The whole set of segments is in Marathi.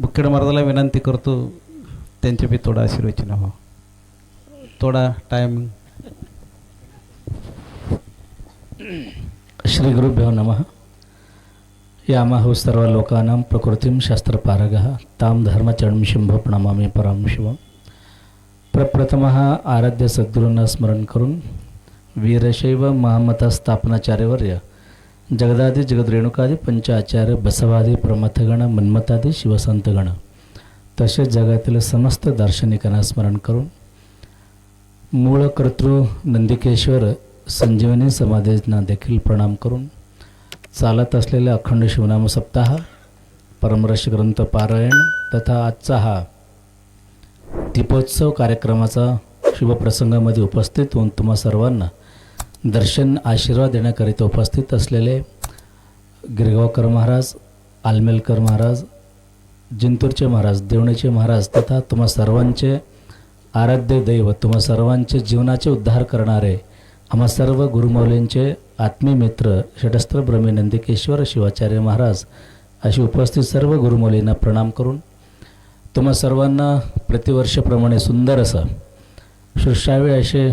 मुखेड महाराजाला विनंती करतो त्यांचे बी थोडा आशीर्वचन हो थोडा टाईम श्री गुरुभ्यो नमः. यामाहु सर्व लोकानां प्रकृतिं शास्त्रपारगः तां धर्मचरणं शिंभ प्रणमामी परां शिवं प्रप्रथमः आराध्य सद्गुरूंना स्मरण करून वीरशैव महामता स्थापनाचार्यवर्य जगदादी जगद्रेणुकादी पंचाचार्य बसवादी प्रमथगण मन्मतादी शिवसंतगण. तसेच जगातील समस्त दार्शनिकांना स्मरण करून मूळ कर्तृ नंदिकेश्वर संजीवनी समाधींना देखील प्रणाम करून चालत असलेल्या अखंड शिवनाम सप्ताह परमरश ग्रंथ पारायण तथा आजचा हा दीपोत्सव कार्यक्रमाचा शुभप्रसंगामध्ये उपस्थित होऊन तुम्हा सर्वांना दर्शन आशीर्वाद देण्याकरिता उपस्थित असलेले गिरगावकर महाराज आलमेलकर महाराज जिंतूरचे महाराज देवणेचे महाराज तथा तुम्हा सर्वांचे आराध्य दैव तुम्हा सर्वांचे जीवनाचे उद्धार करणारे आम्हा सर्व गुरुमौलींचे आत्मीय मित्र षटस्त्र ब्रह्मी नंदिकेश्वर शिवाचार्य महाराज अशी उपस्थित सर्व गुरुमौलींना प्रणाम करून तुम्हा सर्वांना प्रतिवर्षप्रमाणे सुंदर असं सुश्राव्य असे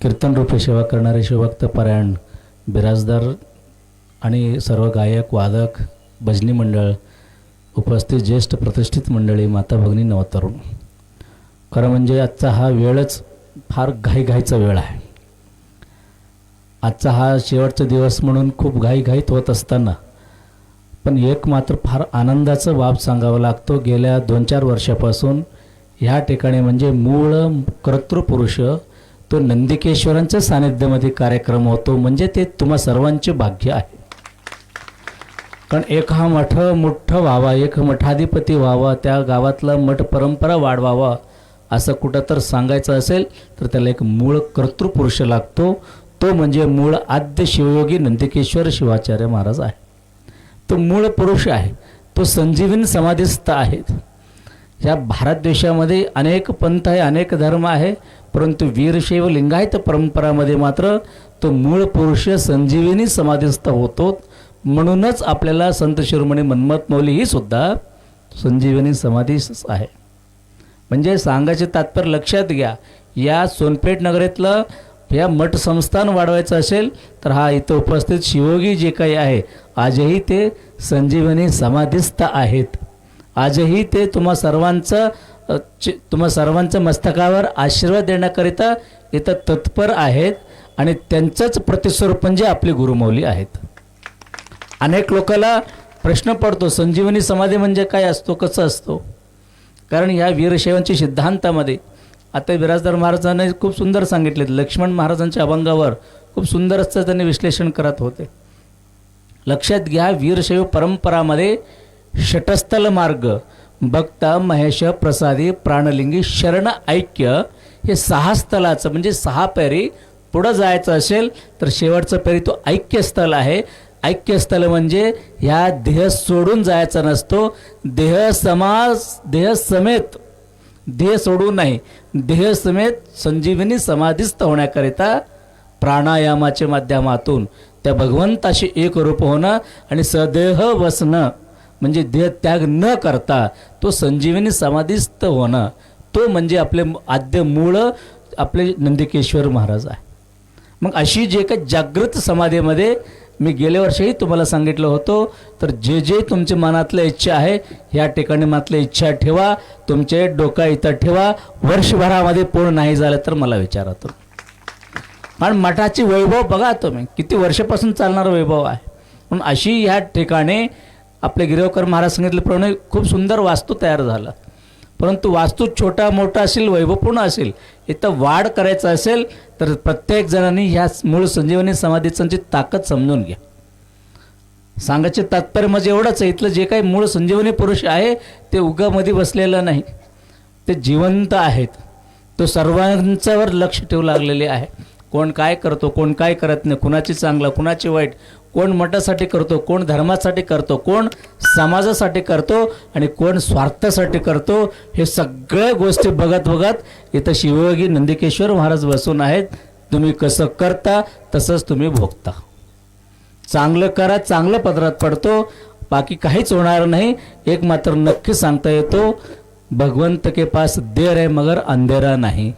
कीर्तनरूपी सेवा करणारे शिवभक्त पारायण बिराजदार आणि सर्व गायक वादक भजनी मंडळ उपस्थित ज्येष्ठ प्रतिष्ठित मंडळी माता भगिनी नवतरुण. खरं म्हणजे आजचा हा वेळच फार घाईघाईचा वेळ आहे. आजचा हा शेवटचा दिवस म्हणून खूप घाईघाईत होत असताना पण एक मात्र फार आनंदाचं बाब सांगावा लागतो गेल्या दोन चार वर्षापासून ह्या ठिकाणी म्हणजे मूळ कर्तृपुरुष तो नंदिकेश्वरांच्या सानिध्यामध्ये कार्यक्रम होतो. म्हणजे ते तुम्हा सर्वांचे भाग्य आहे. कारण एक हा मठ मोठं व्हावा एक मठाधिपती व्हावा त्या गावातला मठ परंपरा वाढवावा असं कुठं तर सांगायचं असेल तर त्याला एक मूळ कर्तृपुरुष लागतो. तो म्हणजे मूळ आद्य शिवयोगी नंदिकेश्वर शिवाचार्य महाराज आहे. तो मूळ पुरुष आहे. तो संजीवन समाधीस्थ आहेत या भारत देशामध्ये अनेक पंथ आहे अनेक धर्म आहे. परंतु वीरशैव लिंगायत परंपरामध्ये मात्र तो मूळ पुरुष संजीवनी समाधीस्थ होतो. म्हणूनच आपल्याला संत शिरोमणी मन्मथ मौली ही सुद्धा संजीवनी समाधीच आहे. म्हणजे सांगायचे तात्पर्य लक्षात घ्या या सोनपेठ नगरीतलं या मठ संस्थान वाढवायचं असेल तर हा इथं उपस्थित शिवोगी जे काही आहे आजही ते संजीवनी समाधीस्थ आहेत. आजही ते तुम्हा सर्वांचं तुम्हा सर्वांच्या मस्तकावर आशीर्वाद देण्याकरिता इथं तत्पर आहेत आणि त्यांचंच प्रतिस्वरूप म्हणजे आपली गुरुमौली आहेत. अनेक लोकाला प्रश्न पडतो संजीवनी समाधी म्हणजे काय असतो कसं असतो? कारण या वीरशैवांच्या सिद्धांतामध्ये आता विराजदार महाराजांनी खूप सुंदर सांगितले लक्ष्मण महाराजांच्या अभंगावर खूप सुंदर असं त्यांनी विश्लेषण करत होते. लक्षात घ्या वीरशैव परंपरामध्ये षटस्थल मार्ग भक्त महेश प्रसादी प्राणलिंगी शरण ऐक्य हे सहा स्थलाचं म्हणजे सहा पेरी पुढं जायचं असेल तर शेवटचं पेरी तो ऐक्यस्थल आहे. ऐक्यस्थल म्हणजे ह्या देह सोडून जायचा नसतो. देह समाज देह समेत देह सोडून नाही. देह समेत संजीवनी समाधीस्थ होण्याकरिता प्राणायामाच्या माध्यमातून त्या भगवंताशी एक रूप होणं आणि सदेह वसणं म्हणजे देहत्याग न करता तो संजीवनी समाधीस्थ होणं तो म्हणजे आपले आद्य मूळ आपले नंदिकेश्वर महाराज आहे. मग अशी जे काही जागृत समाधीमध्ये मी गेल्या वर्षीही तुम्हाला सांगितलं होतं तर जे जे तुमच्या मनातल्या इच्छा आहे ह्या ठिकाणी मातल्या इच्छा ठेवा तुमचे डोका इथं ठेवा वर्षभरामध्ये पूर्ण नाही झालं तर मला विचारा तुम्ही कारण मठाची वैभव बघा तुम्ही किती वर्षापासून चालणारा वैभव आहे. म्हणून अशी ह्या ठिकाणी आपले गिरवकर महाराज सांगितल्याप्रमाणे खूप सुंदर वास्तू तयार झाला. परंतु वास्तू छोटा मोठा असेल वैभवपूर्ण असेल इथं वाढ करायचं असेल तर प्रत्येक जणांनी ह्या मूळ संजीवनी समाधीची ताकद समजून घ्या. सांगायचे तात्पर्य म्हणजे एवढंच आहे इथलं जे काही मूळ संजीवनी पुरुष आहे ते उगामध्ये बसलेलं नाही. ते जिवंत आहेत. तो सर्वांच्यावर लक्ष ठेवू लागलेले आहे. कोण काय करतो कोण काय करत नाही कुणाची चांगलं कुणाची वाईट कोण मठासाठी करतो कोण धर्मासाठी करतो कोण समाजासाठी करतो आणि कोण स्वार्थासाठी करतो हे सगळ्या गोष्टी बघत बघत इथं शिवयोगी नंदिकेश्वर महाराज बसून आहेत. तुम्ही कसं करता तसंच तुम्ही भोगता. चांगलं करा चांगलं पदरात पडतो बाकी काहीच होणार नाही. एक मात्र नक्की सांगता येतो भगवंत के पास देर आहे मगर अंधेरा नाही.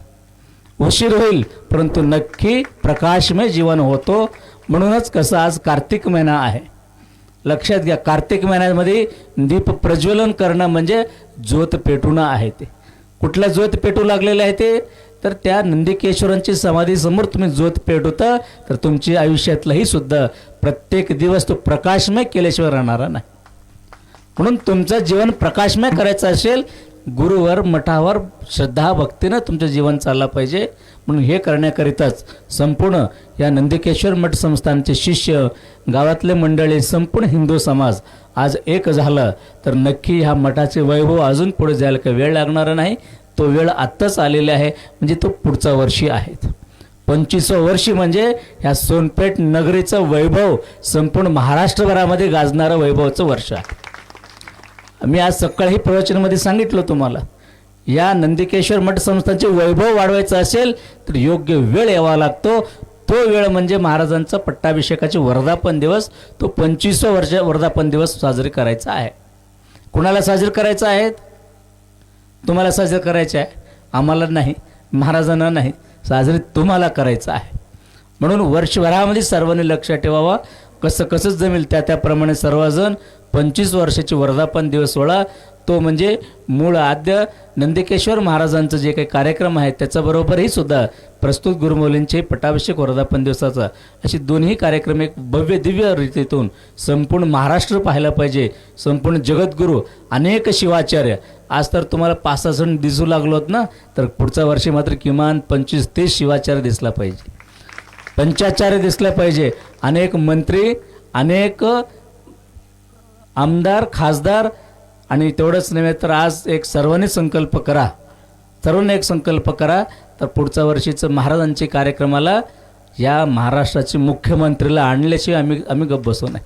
उशीर होईल परंतु नक्की प्रकाशमय जीवन होतो. म्हणूनच कसं आज कार्तिक महिना आहे. लक्षात घ्या कार्तिक महिन्यामध्ये दीप प्रज्वलन करणं म्हणजे ज्योत पेटून आहे ते. कुठला ज्योत पेटू लागलेलं आहे ते? तर त्या नंदिकेश्वरांची समाधी समोर तुम्ही ज्योत पेटवता तर तुमची आयुष्यातलंही सुद्धा प्रत्येक दिवस तो प्रकाशमय केल्याशिवाय राहणारा नाही. म्हणून तुमचं जीवन प्रकाशमय करायचं असेल गुरुवर मठावर श्रद्धा भक्तीनं तुमचं जीवन चाललं पाहिजे. म्हणून हे करण्याकरिताच संपूर्ण या नंदिकेश्वर मठ संस्थानचे शिष्य गावातले मंडळी संपूर्ण हिंदू समाज आज एक झालं. तर नक्की ह्या मठाचे वैभव अजून पुढे जायला काही वेळ लागणार नाही. तो वेळ आत्ताच आलेला आहे. म्हणजे तो पुढचा वर्षी आहेत पंचवीसवं वर्षी म्हणजे ह्या सोनपेठ नगरीचं वैभव संपूर्ण महाराष्ट्रभरामध्ये गाजणारं वैभवाचं वर्ष आहे. मी आज सकाळी प्रवचनामध्ये सांगितलं तुम्हाला. या नंदिकेश्वर मठ संस्थांचे वैभव वाढवायचं असेल तर योग्य वेळ यावा लागतो. तो वेळ म्हणजे महाराजांचा पट्टाभिषेकाचे वर्धापन दिवस. तो पंचवीसवा वर्ष वर्धापन दिवस साजरी करायचा आहे. कुणाला साजरी करायचा आहे तुम्हाला साजरे करायचे आहे? आम्हाला नाही. महाराजांना नाही. साजरी तुम्हाला करायचं आहे. म्हणून वर्षभरामध्ये सर्वांनी लक्षात ठेवावा. कसं कसं जमेल त्या त्याप्रमाणे सर्वजण पंचवीस वर्षाची वर्धापन दिवस सोहळा तो म्हणजे मूळ आद्य नंदिकेश्वर महाराजांचं जे काही कार्यक्रम आहे त्याच्याबरोबरही सुद्धा प्रस्तुत गुरुमौलींचे पटाभिषेक वर्धापन दिवसाचा. अशी दोन्ही कार्यक्रम एक भव्य दिव्य रीतीतून संपूर्ण महाराष्ट्र पाहायला पाहिजे. संपूर्ण जगद्गुरू अनेक शिवाचार्य. आज तर तुम्हाला पाच सहा जण दिसू लागलो होत ना तर पुढच्या वर्षी मात्र किमान पंचवीस तीस शिवाचार्य दिसला पाहिजे. पंचाचार्य दिसलं पाहिजे. अनेक मंत्री अनेक आमदार खासदार आणि तेवढंच नव्हे तर आज एक सर्वांनी संकल्प करा. सर्वांनी एक संकल्प करा. तर पुढच्या वर्षीचं महाराजांच्या कार्यक्रमाला या महाराष्ट्राचे मुख्यमंत्रीला आणल्याशिवाय आम्ही आम्ही गप्प बसू नये.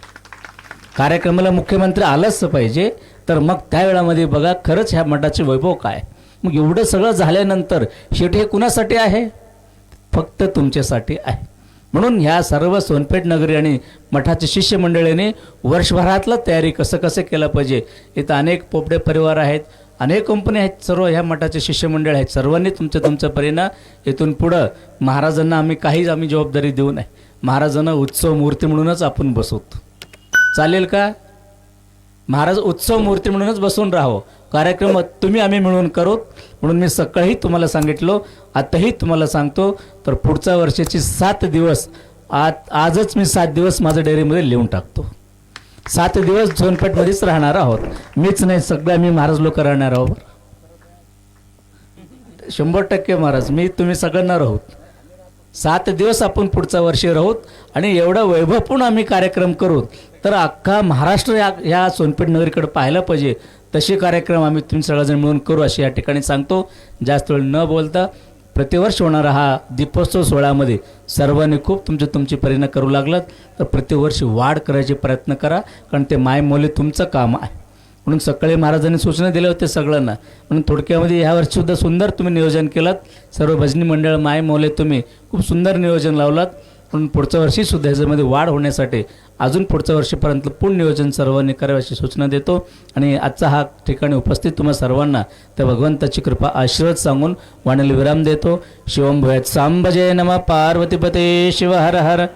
कार्यक्रमाला मुख्यमंत्री आलंच पाहिजे. तर मग त्या वेळामध्ये बघा खरंच ह्या मठाचे वैभव काय? मग एवढं सगळं झाल्यानंतर शेवटी हे कुणासाठी आहे? फक्त तुमच्यासाठी आहे. म्हणून ह्या सर्व सोनपेठ नगरी आणि मठाच्या शिष्यमंडळीने वर्षभरातलं तयारी कसं कसं केलं पाहिजे? इथं अनेक पोपडे परिवार आहेत अनेक कंपनी आहेत सर्व ह्या मठाचे शिष्यमंडळ आहेत. सर्वांनी तुमच्या तुमच्या परीनं इथून पुढं महाराजांना आम्ही काहीच आम्ही जबाबदारी देऊ नये. महाराजांना उत्सव मूर्ती म्हणूनच आपण बसवतो. चालेल का? महाराज उत्सव मूर्ती म्हणूनच बसून राहो. कार्यक्रम तुम्ही आम्ही मिळून करू. म्हणून मी सकाळी तुम्हाला सांगितलो आताही तुम्हाला सांगतो तर पुढच्या वर्षाची सात दिवस आज आजच मी सात दिवस माझ्या डेअरीमध्ये लिहून टाकतो. सात दिवस झोनपेठमध्येच राहणार आहोत. मीच नाही सगळं आम्ही महाराज लोक राहणार आहोत. शंभर टक्के महाराज मी तुम्ही सगळ्यांना राहूत. सात दिवस आपण पुढच्या वर्षी राहूत आणि एवढा वैभवपूर्ण आम्ही कार्यक्रम करू. तर अख्खा महाराष्ट्र या ह्या सोनपेठ नगरीकडे पाहायला पाहिजे. तसे कार्यक्रम आम्ही तुम्ही सगळेजण मिळून करू असे या ठिकाणी सांगतो. जास्त वेळ न बोलता प्रतिवर्ष होणारा हा दीपोत्सव सोहळ्यामध्ये सर्वांनी खूप तुमचे तुमची परिणाम करू लागलात. तर प्रतिवर्षी वाढ करायचे प्रयत्न करा कारण ते मायमौली तुमचं काम आहे. म्हणून सकाळी महाराजांनी सूचना दिल्या होत्या सगळ्यांना. म्हणून थोडक्यामध्ये ह्या वर्षीसुद्धा सुंदर तुम्ही नियोजन केलात. सर्व भजनी मंडळ मायमौले तुम्ही खूप सुंदर नियोजन लावलात. म्हणून पुढच्या वर्षीसुद्धा ह्याच्यामध्ये वाढ होण्यासाठी अजून पुढच्या वर्षीपर्यंत पूर्ण नियोजन सर्वांनी करावे अशी सूचना देतो. आणि आजचा हा ठिकाणी उपस्थित तुम्हा सर्वांना त्या भगवंताची कृपा आशीर्वाद सांगून वाणीला विराम देतो. शिवम भूयात सांबजय नम पार्वतीपते शिव हर हर.